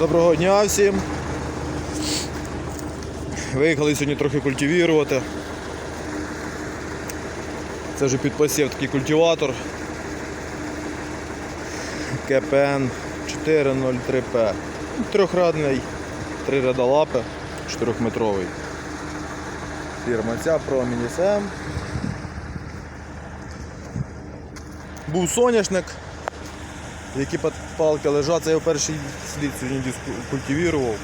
Доброго дня всім. Виїхали сьогодні трохи культивірувати. Це вже під посів такий культиватор. КПН 403П. Трьохрадний, три ряда лапи, 4-метровий. Фірма ця Промінь СМ. Був соняшник, які палки лежать, це я перший слід сьогодні культивірував.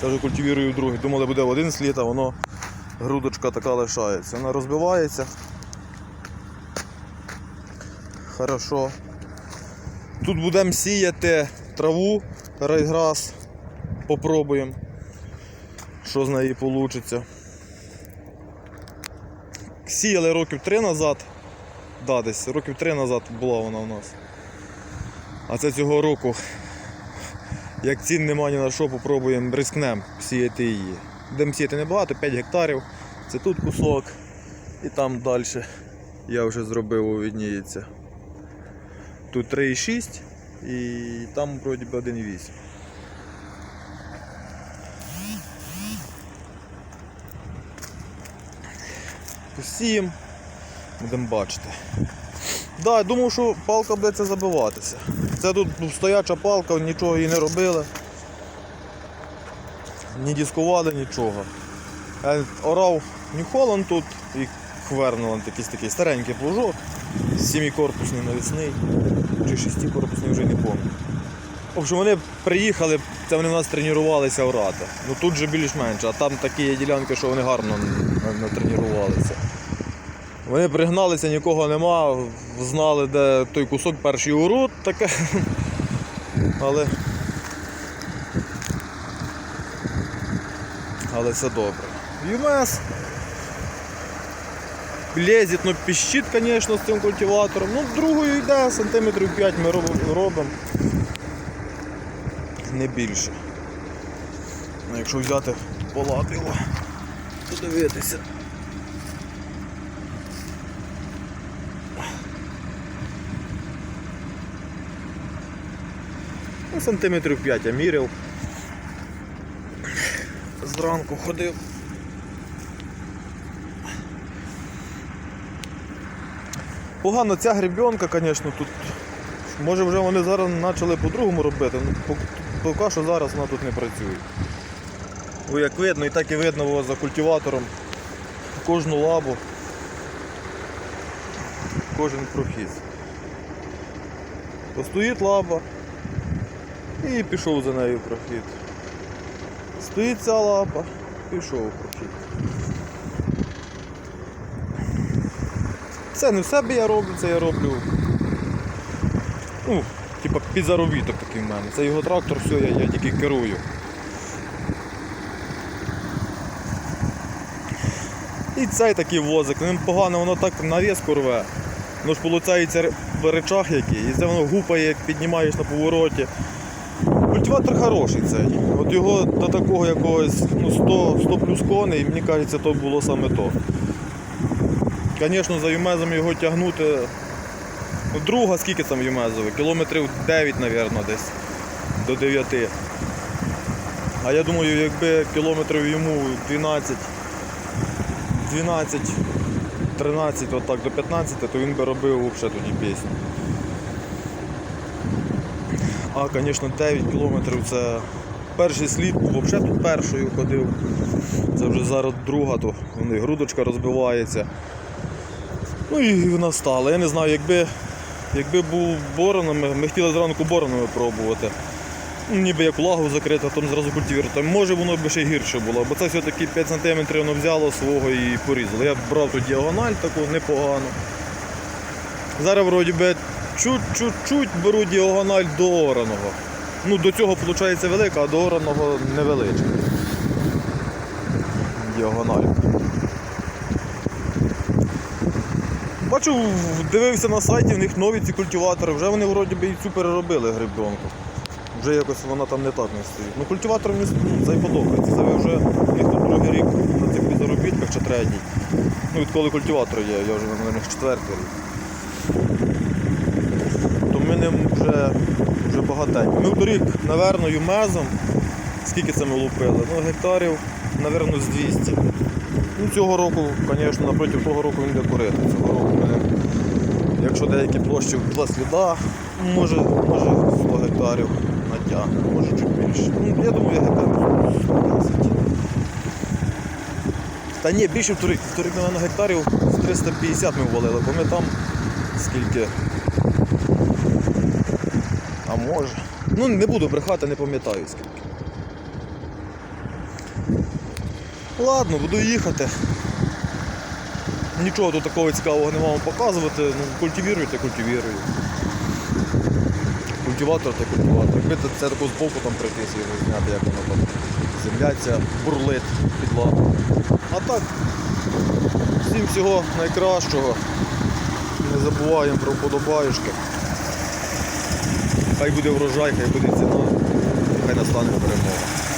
Це вже культивірую другий. Думали, буде один слід, а воно грудочка така лишається. Вона розбивається. Хорошо. Тут будемо сіяти траву, райграс. Попробуємо, що з неї вийде. Сіяли років три назад. Да, десь років три назад була вона у нас. А це цього року, як цін нема ні на що, попробуємо рискнемо сіяти її. Будемо сіяти небагато, 5 гектарів. Це тут кусок і там далі я вже зробив, видніється. Тут 3,6 і там вроді би 1,8. Посіємо, будемо бачити. Да, я думав, що палка буде це забиватися. Це тут ну, стояча палка, нічого їй не робили. Ні дискували, нічого. Я орав Нью-Холланд тут і Хвернеланд якийсь такий старенький плужок. Сімікорпусний навісний. Чи шестикорпусний вже не пам'ятаю. Общем, вони приїхали, це вони в нас тренувалися орати. Ну тут же більш-менш, а там такі є ділянки, що вони гарно натренувалися. Вони пригналися, нікого нема, знали, де той кусок перший урод таке. Але. Але все добре. ЮМС. Лезет, ну піщить, звісно, з цим культиватором. Ну, другою йде, сантиметрів 5 ми робимо. Не більше. Ну, якщо взяти полати подивитися. Ну, сантиметрів 5 я міряв. Зранку ходив. Погано ця гребенка, звісно, тут. Може вже вони зараз почали по-другому робити, ну пок- поки що зараз вона тут не працює. Бо як видно, і так і видно за культиватором кожну лабу, кожен прохід. Постоїть лаба і пішов за нею прохід. Стоїть ця лапа, пішов прохід. Це не в себе я роблю, це я роблю. Ну, типа під заробіток такий в мене. Це його трактор, все, я, я тільки керую. І цей такий возик, ним погано, воно так нарізку рве. Воно ж виходить речах який, і це воно гупає, як піднімаєш на повороті. Культиватор хороший цей. От його до такого якогось ну, 100, 100 плюс коней, мені кажеться, то було саме то. Звісно, за юмезом його тягнути. Ну, друга скільки там юмезове? Кілометрів 9, мабуть, десь до 9. А я думаю, якби кілометрів йому 12, 12, 13, отак до 15, то він би робив взагалі тоді пісню. А, звісно, 9 кілометрів це перший слід взагалі тут першою ходив. Це вже зараз друга, то вони грудочка розбивається. Ну і вона стала. Я не знаю, якби, якби був бороном, ми, хотіли зранку боронами пробувати. Ну, ніби як влагу закрити, а там зразу культивірувати. Може воно б ще гірше було, бо це все-таки 5 см воно взяло свого і порізало. Я брав тут діагональ таку непогану. Зараз вроді би чуть-чуть беру діагональ до ораного. Ну, до цього виходить велика, а до ораного невеличка. Діагональка. Бачу, дивився на сайті, в них нові ці культиватори, вже вони вроді би і цю переробили грибдонку. Вже якось вона там не так не стоїть. Ну культиватор мені ну, це й подобається. Це вже тут другий рік на цих підзаробітках чи третій. Ну відколи культиватор є, я вже на них четвертий рік. Ним вже, вже багатенько. Ми в торік, наверно, юмезом Скільки це ми лупили? Ну, гектарів, мабуть, з 200. Ну, цього року, звісно, напроти того року він буде курити. Цього року якщо деякі площі два сліда, може, може 100 гектарів натягне, може чуть більше. Ну, я думаю, гектарів 110. Та ні, більше вторик. Вторик, мабуть, гектарів з 350 ми ввалили, бо ми там скільки. А може. Ну не буду брехати, не пам'ятаю скільки. Ладно, буду їхати. Нічого тут такого цікавого не вам показувати. Ну, культивіруйте, культивірую. Культиватор та культиватор. Якби це- таку збоку там прийти його зняти, як воно там земля ця бурлить під лапу. А так, всім всього найкращого. Не забуваємо про вподобаюшки. Хай буде врожай, хай буде ціна, хай настане перемога.